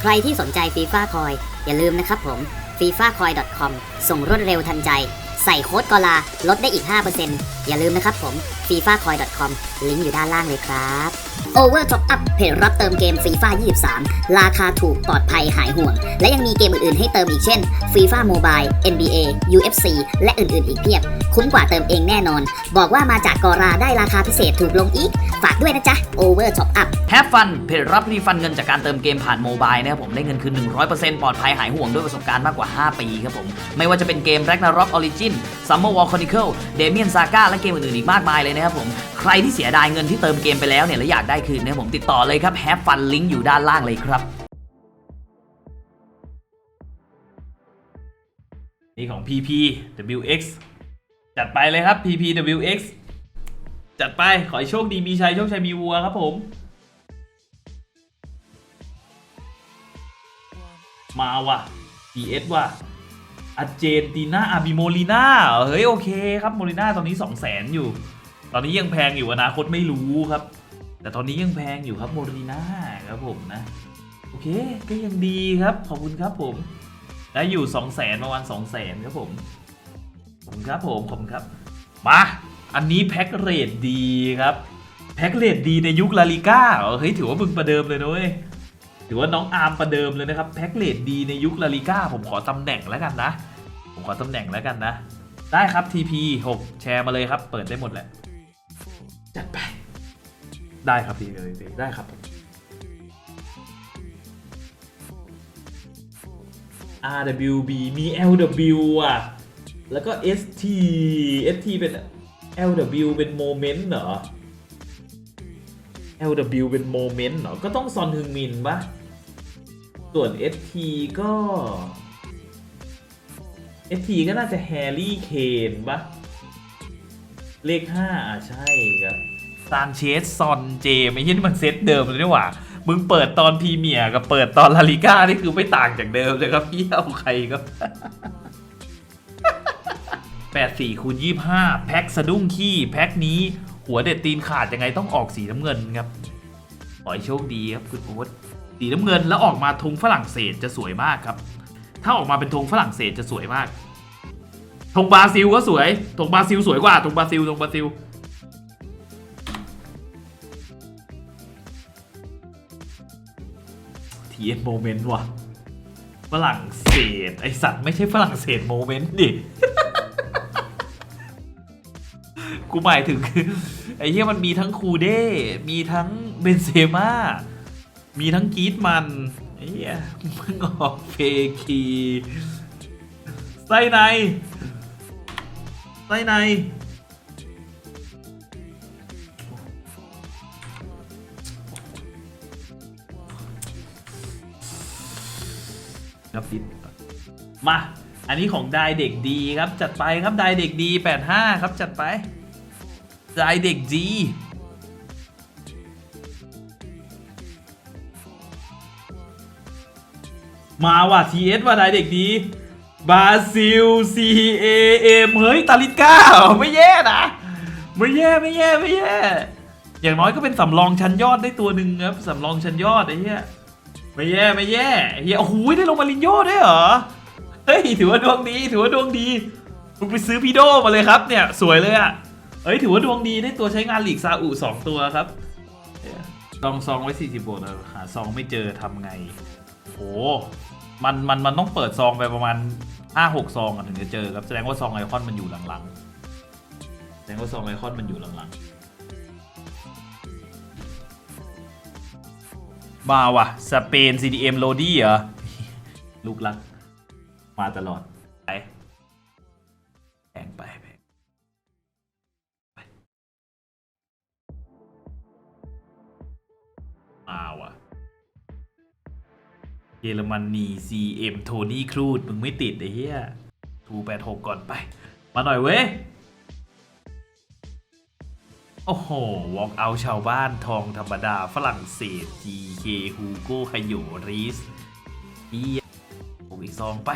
ใครที่สนใจฟีฟ่าคอยอย่าลืมนะครับผม f i f a c o i c o m ส่งรวดเร็วทันใจ ใส่โค้ดกอลาลดได้อีก 5% อย่าลืมนะครับผม fifacoin.com ลิงก์อยู่ด้านล่างเลยครับ Over Top Up เพจรับเติมเกม FIFA 23 ราคาถูกปลอดภัยหายห่วง และยังมีเกมอื่นๆ ให้เติมอีกเช่น FIFA Mobile NBA UFC และอื่นๆ อีกเพียบ คุ้มกว่าเติมเองแน่นอน บอกว่ามาจากกอราได้ราคาพิเศษถูกลงอีก ฝากด้วยนะจ๊ะ Over Top Up แฮปฟันเพจรับรีฟันเงินจากการเติมเกมผ่านโมบายนะครับผมได้เงินคืน 100%ปลอดภัยหายห่วงด้วยประสบการณ์มากกว่า 5 ปีครับผมไม่ว่าจะเป็นเกม Ragnarok Origin Summer War Chronicle Damien Saga และเกมอื่นๆอีกมากมายเลยนะครับผมใครที่เสียดายเงินที่เติมเกมไปแล้วเนี่ยและอยากได้คืนนะผมติดต่อเลยครับแฮปฟันลิงก์อยู่ด้านล่างเลยครับนี่ของ PPWX จัดไปเลยครับ PPWX จัดไปขอให้โชคดีมีชัยโชคชัยมีวัวครับผม มาว่ะ DS ว่ะ อาเจนตินาอาบิโมลิน่าเฮ้ยโอเคครับโมลิน่าตอนนี้ 2 0 0แสนอยู่ ตอนนี้ยังแพงอยู่อนาคตไม่รู้ครับ แต่ตอนนี้ยังแพงอยู่ครับโมลิน่าครับผมนะ โอเคก็ยังดีครับ ขอบคุณครับผมได้อยู่ 2 0 0แสนประมาณ2 0 0แสนครับผมขอบคุณครับผมขอบคุณครับ มา อันนี้แพ็กเรทดีครับ แพ็กเรทดีในยุคลาลิก้าเฮ้ยถือว่ามึงประเดิมเลยนะเว้ย ถือว่าน้องอาร์มประเดิมเลยนะครับแพ็กเรทดีในยุคลาลิก้าผมขอตำแหน่งแล้วกันนะ ผมขอตำแหน่งแล้วกันนะ ได้ครับ TP 6 แชร์มาเลยครับ เปิดได้หมดแหละ จัดไป ได้ครับดีเลยได้ครับ RWB มี LW อะ แล้วก็ ST ST เป็น LW เป็นโมเมนต์เหรอ LW เป็นโมเมนต์เหรอ ก็ต้องซอนฮึงมินปะ ส่วน ST ก็ ST ก็น่าจะแฮร์รี่เคนปะเลข 5 อะ ใช่ครับซานเชสซอนเจมไอ้ยี่นี่มันเซตเดิมเลยนี่หว่า มึงเปิดตอนพรีเมียร์กับเปิดตอนลาลิก้านี่คือไม่ต่างจากเดิมเลยครับพี่เอาใครครับ84คูณ25 แพ็คสะดุ้งขี้ แพ็คนี้หัวเด็ดตีนขาดยังไงต้องออกสีน้ำเงินครับ ขอให้โชคดีครับ คุณโอ๊ต สีน้ำเงินแล้วออกมาธงฝรั่งเศสจะสวยมากครับ ถ้าออกมาเป็นธงฝรั่งเศสจะสวยมากธงบราซิลก็สวยธงบราซิลสวยกว่าธงบราซิลธงบราซิลทีเอ็นโมเมนต์ว่ะฝรั่งเศสไอสัตว์ไม่ใช่ฝรั่งเศสโมเมนต์ดิ กูหมายถึงไอ้เหี้ยมันมีทั้งคูเด้ มีทั้งเบนเซม่า มีทั้งกรีดมันไอ้เหี้ยมึงออกเฟคีไส้ในไส้ในครับฟิตมา อันนี้ของไดายเด็กดีครับ จัดไปครับไดายเด็กดี 85 ครับ จัดไปไดายเด็กดี มาว่ะ TS ว่ะดายเด็กดีบาซิล CAM เฮ้ยตาลิก้าไม่แย่นะ ไม่แย่ไม่แย่ไม่แย่ อย่างน้อยก็เป็นสำรองชั้นยอดได้ตัวหนึ่งครับสำรองชั้นยอดไอ้เหี้ยไม่แย่ไม่แย่เฮียโอ้โหได้ลงมาลินโญ่ด้เหรอเฮ้ยถือว่าดวงดีถือว่าดวงดีมึงไปซื้อพีโดมาเลยครับเนี่ยสวยเลยอะ่ะเฮ้ยถือว่าดวงดีได้ตัวใช้งานหลีกซาอุสองตัวครับเนี่ยซองซองไว้สี่สิบบวกนหาซองไม่เจอทำไงโอ้ มันมันมันต้องเปิดซองไปประมาณห้าหกซองอะถึงจะเจอครับแสดงว่าซองไอคอนมันอยู่หลังๆแสดงว่าซองไอคอนมันอยู่หลังๆมาว่ะสเปน CDM โรดี้เหรอลูกรัก มาตลอดไปแพงไปแพงไป ยอรมนี CM โทนี่ครูด มึงไม่ติดไอ้เหี้ยทูแปดหกก่อนไป มาหน่อยเว้ย โอ้โห วอล์กเอาชาวบ้านทองธรรมดาฝรั่งเศส GK ฮูโก้ขยโยรีสเอียผมอีกซองไป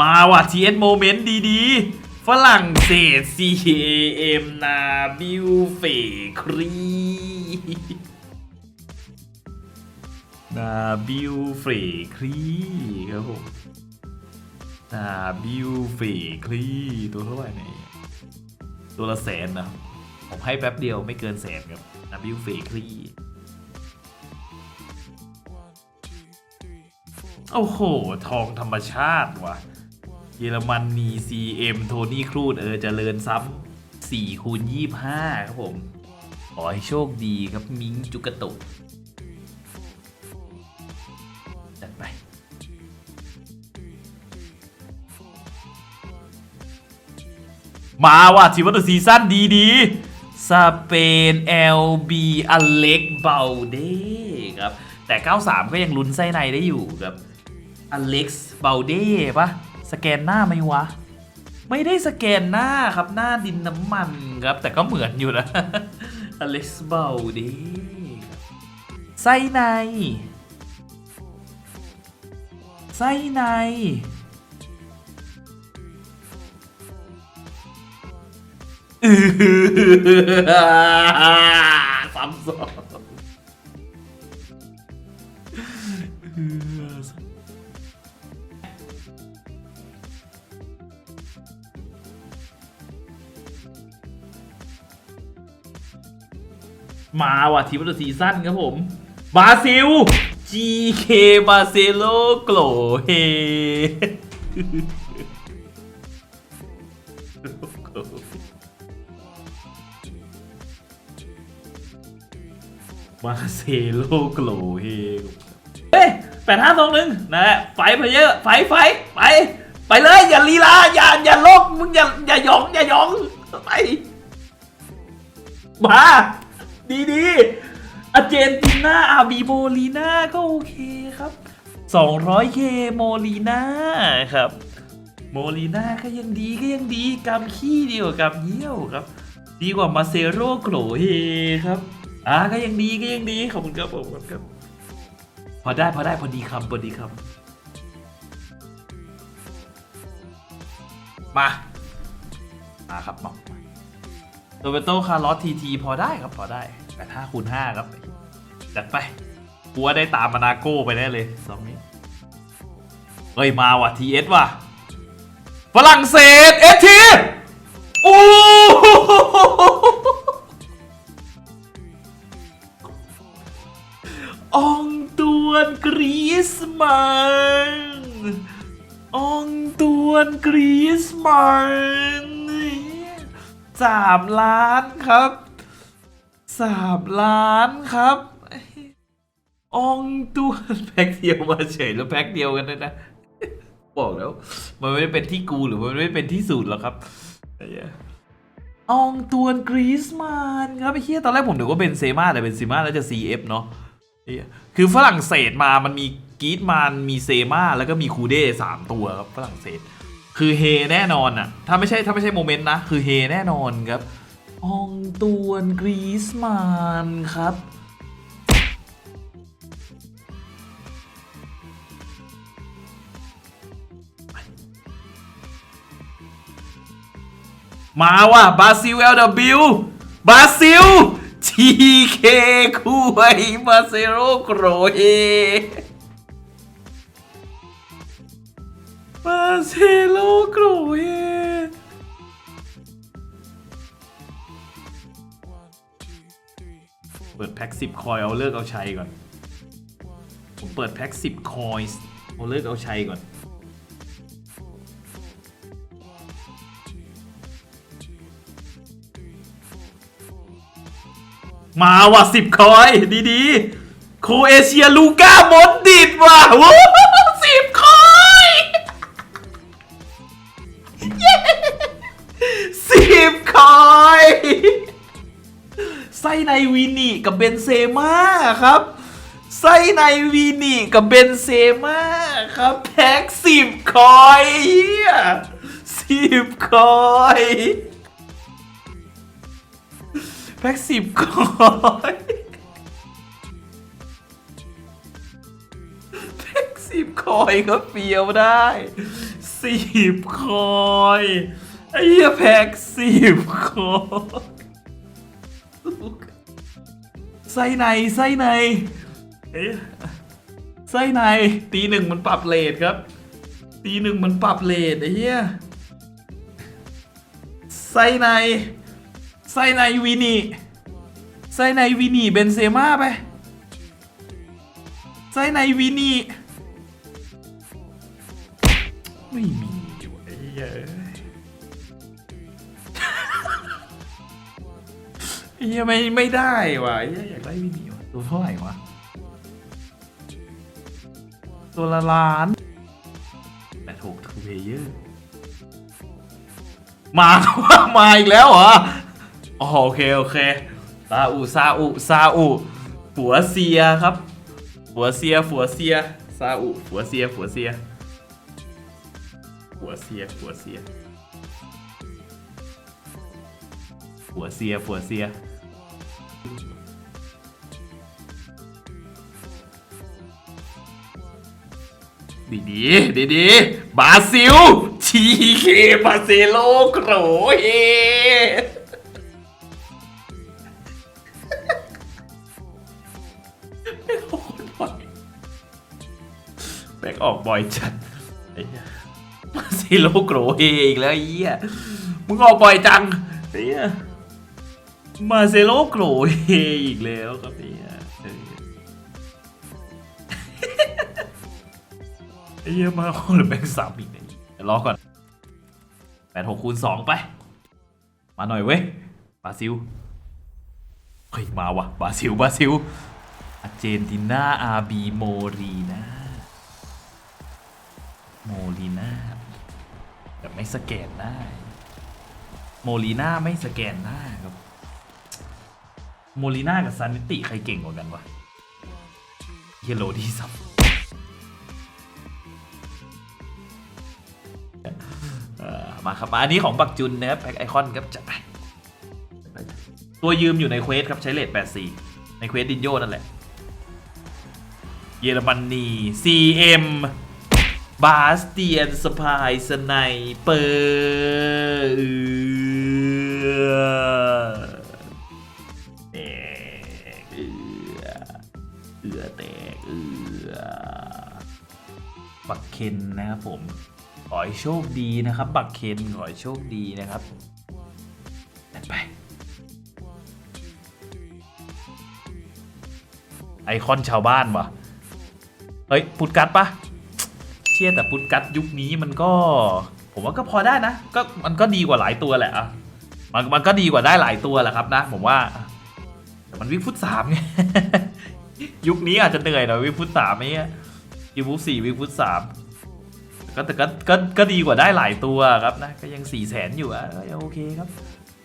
มาว่ะ TS Moment ดีๆฝรั่งเศส CAM นาบิวเฟครี นาบิวเฟรคลีครับผมนาบิวเฟรคลีตัวเท่าไหร่เนี่ยตัวละแสนนะผมให้แป๊บเดียวไม่เกินแสนครับนาบิวเฟรคลีโอ้โห ทองธรรมชาติว่ะ เยอรมนนี CM โทนี่ครูดเออเจริญซ้ำ4คูณ25 ครับผม ขอให้โชคดีครับ มิงจุกะตุจั มาว่ะทีวันตัวซีซั่นดีดีๆสเปน LB อเล็กเบาเด้ครับ แต่ 93 ก็ยังลุ้นไส้ในได้อยู่ครับอเล็กซ์เบลเด้ปะสแกนหน้าไหมวะ ไม่ได้สแกนหน้าครับหน้าดินน้ำมันครับ แต่ก็เหมือนอยู่นะอเล็กซ์เบลเด้ไส้ในไส้ใน ซ้ำซ้อนมาว่ะทีมตัวซีซั่นครับผม บราซิล GK บาเซโลโกลเฮ มาเซโลโกลเฮเฮ้ยแปดห้าสองหนึ่งนะฮะไฟไปเยอะไฟไฟไป ไปเลยอย่าลีลาอย่าอย่าลบมึงอย่าอย่าหยองอย่าหยองไปมาดีดีอาร์เจนตินาอาบีโมลีนาก็โอเคครับ 200k โมลีนาครับ โมลีนาก็ยังดีก็ยังดีกำขี้ดีกว่ากำเยี่ยวครับ ดีกว่ามาเซโร่โกรเฮครับ อ่าก็ยังดีก็ยังดีขอบคุณครับผมขอบคุณครับพอได้พอได้พอดีคำพอดีคำมามาครับมาโรเบโตคาร์ลอสทีทีพอได้ครับพอได้แต่ถ้าคูณห้าครับจัดไปกูว่าได้ตามมานาโก้ไปได้เลยสองนี้เฮ้ยมาว่ะทีเอสว่ะฝรั่งเศสเอทีโอ้ องตวนกรีสมันอองตวนกรีสมันสามล้านครับสามล้านครับอองตวนแพ็กเดียวมาเฉยแล้วแพ็กเดียวกันเลยนะ บอกแล้ว มันไม่ได้เป็นที่กูหรือมันไม่ได้เป็นที่สูตรหรอกครับไอ้ยอองตวนกรีซมานครับไอ้เหี้ยตอนแรกผมนึกว่าเป็นเซมาแต่เป็นเซมาแล้วจะ CF เนาะไอ้เหี้ย คือฝรั่งเศสมามันมีกรีซมานมีเซมาแล้วก็มีคูเด้สามตัวครับฝรั่งเศส คือเฮแน่นอนอะถ้าไม่ใช่ถ้าไม่ใช่โมเมนต์นะ คือเฮแน่นอนครับอองตวนกรีซมานครับมาว่ะบราซิล LW บราซิล TK คุยบาเซโรโกรเอบาเซโลโกรเอเปิดแพ็ค10คอยเอาเลิกเอาใชัยก่อน ผมเปิดแพ็ค10คอยเอาเลิกเอาใชัยก่อน มาว่ะสิบคอยดีๆ โคเอเชียลูก้ามดดิดว่ะวู้สิบคอยเย้สิบคอยไส้ในวีนิกับเบนเซม่าครับไส้ในวีนิกับเบนเซม่าครับแพ็กสิบคอยเฮียสิบคอย แพ็กสิบคอยแพ็กสิบคอยก็เฟียวได้สิบคอยไอ้เหี้ยแพ็กสิบคอยไส้ในไส้ในเอ๊ะไส้ในตีหนึ่งมันปรับเลทครับ ตีหนึ่งมันปรับเลทไอ้เหี้ยไส้ใน ไส้ในวินีไส้ในวินีเบนเซม่าไปไส้ในวินีไม่มีอยู่ไอ้เหี้ยไอ้ยไม่ไม่ได้ว่ะไอ้ยอยากได้วินีว่ะตัวเท่าไหร่วะตัวละล้านแต่ถูกทูเพเยอร์มา มาอีกแล้วเหรอ อ๋อโอเคโอเคซาอุซาอุซาอุผัวเซียครับผัวเซียผัวเซียซาอุผัวเซียผัวเซียผัวเซียผัวเซียผัวเซียผัวเซียดีดีดีดีบราซิลชีเคบาเซโลโกรเฮ แบกออกบ่อยจัดไอ้เหี้ยบาเซโลโกรเฮอีกแล้วไอ้เหี้ยมึงออกบ่อยจังไอ้เหี้ยมาเซโลโกรเฮอีกแล้วครับเอี้ยเออไอ้เหี้ยมาโอ้หรือแบงค์สามอีกเนี่ยเดี๋ยวรอก่อนแปดหกคูณสองไป มาหน่อยเว้ยบราซิลเฮ้ยมาวะบราซิลบราซิลอาร์เจนตินาอาบีโมรีนา โมลีนาแบบไม่สแกนได้ โมลีนาไม่สแกนหน้ครับ โมลีนากับซานิติใครเก่งกว่ากันวะเฮโลดีสับเอ่อมาครับมาอันนี้ของปักจุนนะครับแพ็คไอคอนครับจัดไปตัวยืมอยู่ในเควสครับใช้เลท84 ในเควสดินโยนั่นแหละ เยอรมนี CM บาสเตียนสปายสไนเปอร์เออแตกเอือเอือแตกเอือบักเคนนะครับผม ขอให้โชคดีนะครับ บักเคนขอให้โชคดีนะครับจัดไป ไอคอนชาวบ้านวะเฮ้ยพุดกัดปะ ชี่ยแต่พุดกัดยุคนี้มันก็ ผมว่าก็พอได้นะ ก็มันก็ดีกว่าหลายตัวแหละอะมันมันก็ดีกว่าได้หลายตัวแหละครับนะ ผมว่าแต่มันวิฟุตสามไงยุคนี้อาจจะเหนื่อยหน่อยวิฟุตสามไอ้เนี่ยวิกฟุสี่วิฟุตสามก็แต่ก็ก็ก็ดีกว่าได้หลายตัวครับนะ ก็ยัง4ี่แสนอยู่อะก็ยังโอเคครับ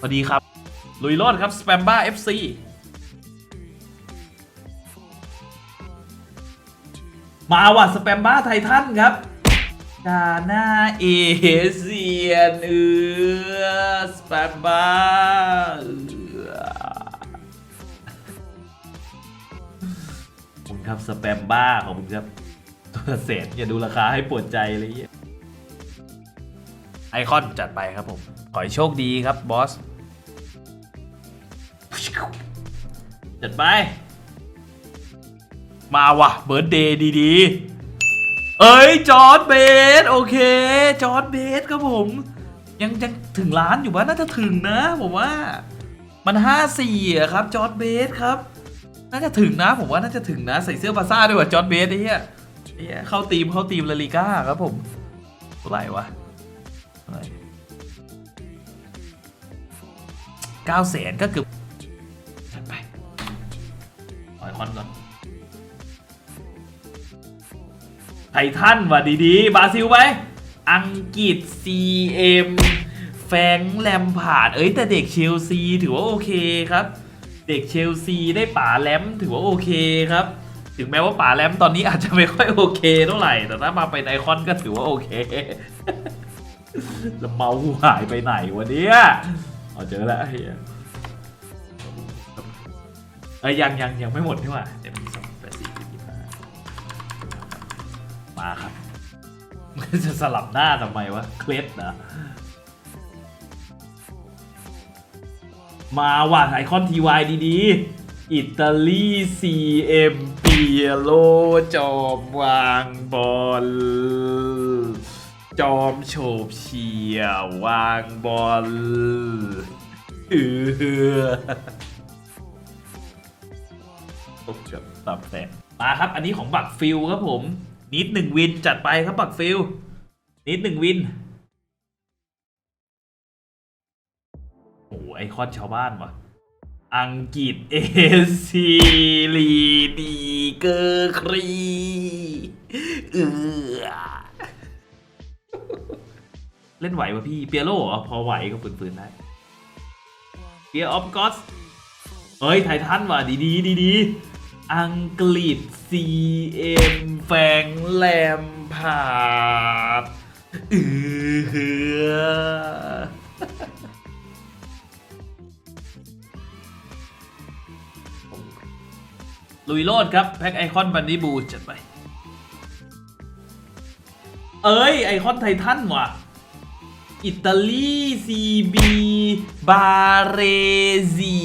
พอดีครับ ลุยโลดครับส p ปมบ้า FC มาว่ะส p ปมบ้าไททันครับดาหน้าเอเซียนเอือส p ปมบ้าเออคุณครับส p ปมบ้าขอบคุณครับตัวเศษอย่าดูราคาให้ปวดใจเลยเหี้ยไอคอนจัดไปครับผม ขอให้โชคดีครับบอส จัดไป มาว่ะเบิร์ดเดย์ดีๆ เอ้ย จอร์ดเบส โอเค จอร์ดเบสครับผม ยังยังถึงล้านอยู่วะน่าจะถึงนะ ผมว่า มันห้าสี่อะครับ จอร์ดเบสครับ น่าจะถึงนะ ผมว่าน่าจะถึงนะ ใส่เสื้อบาร์ซ่าด้วยว่ะจอร์ดเบสไอ้เหี้ยไอ้เหี้ยเข้าทีมเข้าทีมลาลิก้าครับผมเท่าไหร่วะเท่าไหร่เก้าแสนก็เกือบ ไททันว่ะดีๆ บราซิลไปอังกฤษ CM แฟงแลมพาด เอ้ย แต่เด็กเชลซีถือว่าโอเคครับ เด็กเชลซีได้ป่าแลมถือว่าโอเคครับ ถึงแม้ว่าป่าแลมตอนนี้อาจจะไม่ค่อยโอเคเท่าไหร่ แต่ถ้ามาเป็นไอคอนก็ถือว่าโอเคแล้วเมาส์หายไปไหนวะเนี่ยเอาเจอแล้วไอ้เหี้ยเอ้ยยังยังยังไม่หมดนี่หว่าเดี๋ยว มาครับ มันจะสลับหน้าทำไมวะ เคล็ดนะ มาว่ะไอคอนทีวายดีๆ อิตาลี CM เอ็มปียโลจอมวางบอล จอมโฉบเฉี่ยววางบอลเออโอ้เกือบตับแตกมาครับ อันนี้ของบักฟิลครับผม นิดหนึ่งวินจัดไปครับบักฟิลนิดหนึ่งวินโอ้ไอคอนชาวบ้านว่ะอังกฤษเอซีลีดีเกอร์ครีเออเล่นไหวป่ะพี่ เปียโลเหรอ พอไหวก็ฝืนๆได้เปียออฟกอสเฮ้ย ไททันว่ะดีดีดีดีๆ อังกฤษ CM แฟงแลมพาดเออลุยโลดครับ แพ็คไอคอนบันดี้บูจัดไป เอ้ย ไอคอนไททันว่ะ อิตาลีซีบี บาเรซี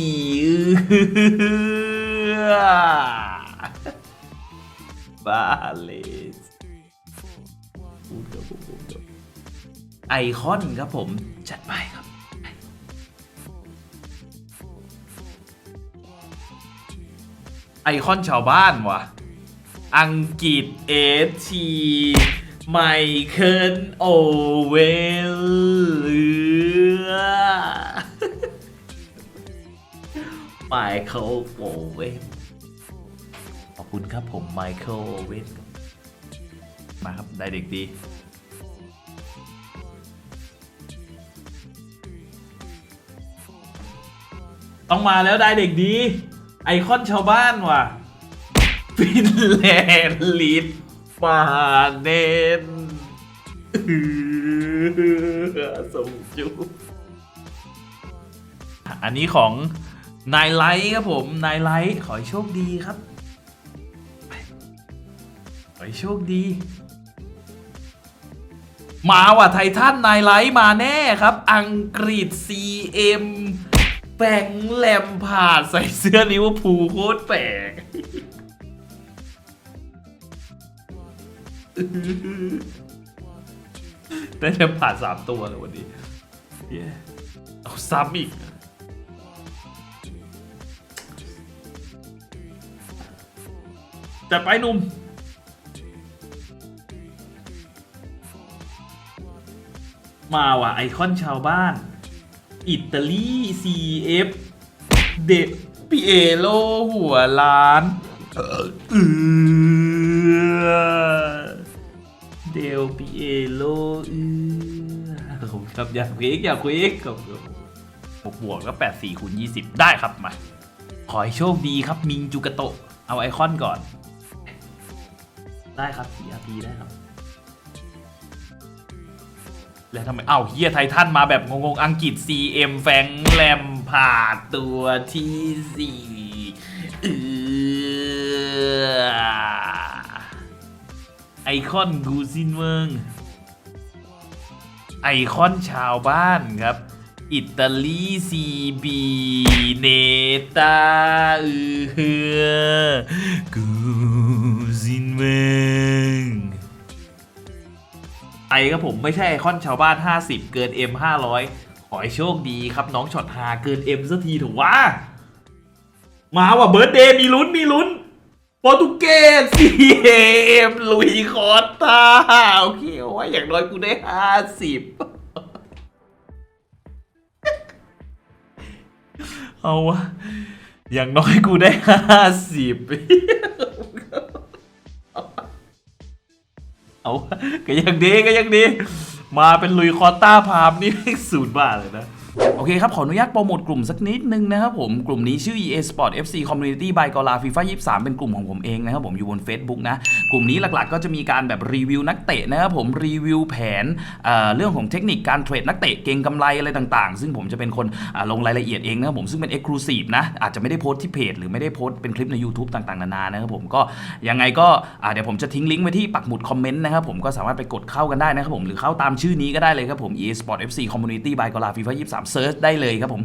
บาเลสไอคอนครับผม จัดไปครับ ไอคอนชาวบ้านวะอังกฤษเอทีไมเคิลโอเวลไมเคิลโอเวล คุณครับผมไมเคิลโอเวลมาครับ ได้เด็กดี ต้องมาแล้วได้เด็กดี ไอคอนชาวบ้านว่ะ ฟินแลนด์ลิดมาเนนสมจูอันนี้ของนายไลท์ครับผม นายไลท์ขอให้โชคดีครับ ให้โชคดี มาว่ะไททันนายไลท์มาแน่ครับ อังกฤษ CM แปงแลมผ่าดใส่เสื้อลิเวอร์พูลโคตรแปลกได้แลมผ่าดสามตัวเลยวันนี้เย้เอาซ้ำอีกจัดไปหนุ่ม มาว่ะไอคอนชาวบ้าน อิตาลี CF เดปิเอโลหัวล้านเออเดลปิเอโลเออผมครับอยากคุยอีกอยากคุยกครับหกบวกแล้วแปดสี่คูณยี่สิบได้ครับมา ขอให้โชคดีครับมิงจูกะโต เอาไอคอนก่อน ได้ครับ CRP ได้ครับ แล้วทำไมเอ้าเฮียไททันมาแบบงงๆ อังกฤษ CM แฟงแลมผ่าดตัวที่สี่เออไอคอนกูซินเมืองไอคอนชาวบ้านครับ อิตาลีซีบีเนตาเออกู ไอครับผมไม่ใช่ไอคอนชาวบ้าน 50 เกิน M 500 ขอให้โชคดีครับน้องช็อตหาเกิน M สักทีเถอะวะมาว่ะเบิร์ดเดย์มีลุ้นมีลุ้นโปรตุเกส CM ลุยคอร์ตาโอเคว่าอย่างน้อยกูได้50เอาวะอย่างน้อยกูได้50เอา ก็ยังดีก็ยังดี มาเป็นลุยคอต้าพามนี่ศูนย์บาทเลยนะ โอเคครับ ขออนุญาตโปรโมทกลุ่มสักนิดนึงนะครับผม กลุ่มนี้ชื่อ EA Sport FC Community by กอลา FIFA 23 เป็นกลุ่มของผมเองนะครับผมอยู่บน Facebook นะ กลุ่มนี้หลักๆ ก็จะมีการแบบรีวิวนักเตะนะครับผมรีวิวแผนเเรื่องของเทคนิคการเทรดนักเตะเก่งกำไรอะไรต่างๆ ซึ่งผมจะเป็นคนลงรายละเอียดเองนะครับผมซึ่งเป็น Exclusive นะอาจจะไม่ได้โพสต์ที่เพจหรือไม่ได้โพสต์เป็นคลิปใน YouTube ต่างๆนานานะครับผมก็ยังไงก็เดี๋ยวผมจะทิ้งลิงก์ไว้ที่ปักหมุดคอมเมนต์นะครับผมก็สามารถไปกดเข้ากันได้นะครับผมหรือเข้าตามชื่อนี้ก็ได้เลยครับผม EA Sport FC Community by กอลา FIFA 23เซิร์ชได้เลยครับผม